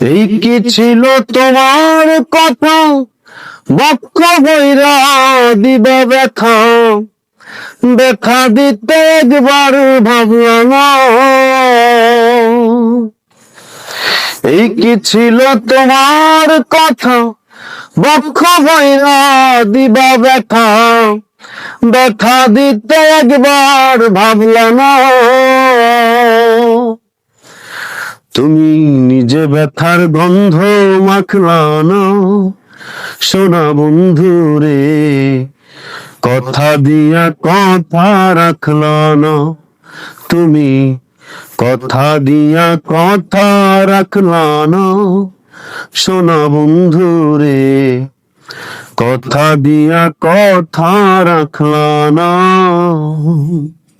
এই কি ছিল তোমার কথা? বক্ষ বৈরা দিবে ব্যথা। দেখা দিতে একবার ভাবলাম। এই কি ছিল তোমার কথা? বক্ষ বৈরা দিবা ব্যথা। ব্যথা দিতে একবার ভাবলাম। তুমি নিজে ব্যথার গন্ধ মাখলা না। সোনা বন্ধু রে, কথা দিয়া কথা রাখলা না। তুমি কথা দিয়া কথা রাখলা না। সোনা বন্ধু রে, কথা দিয়া কথা রাখলা না।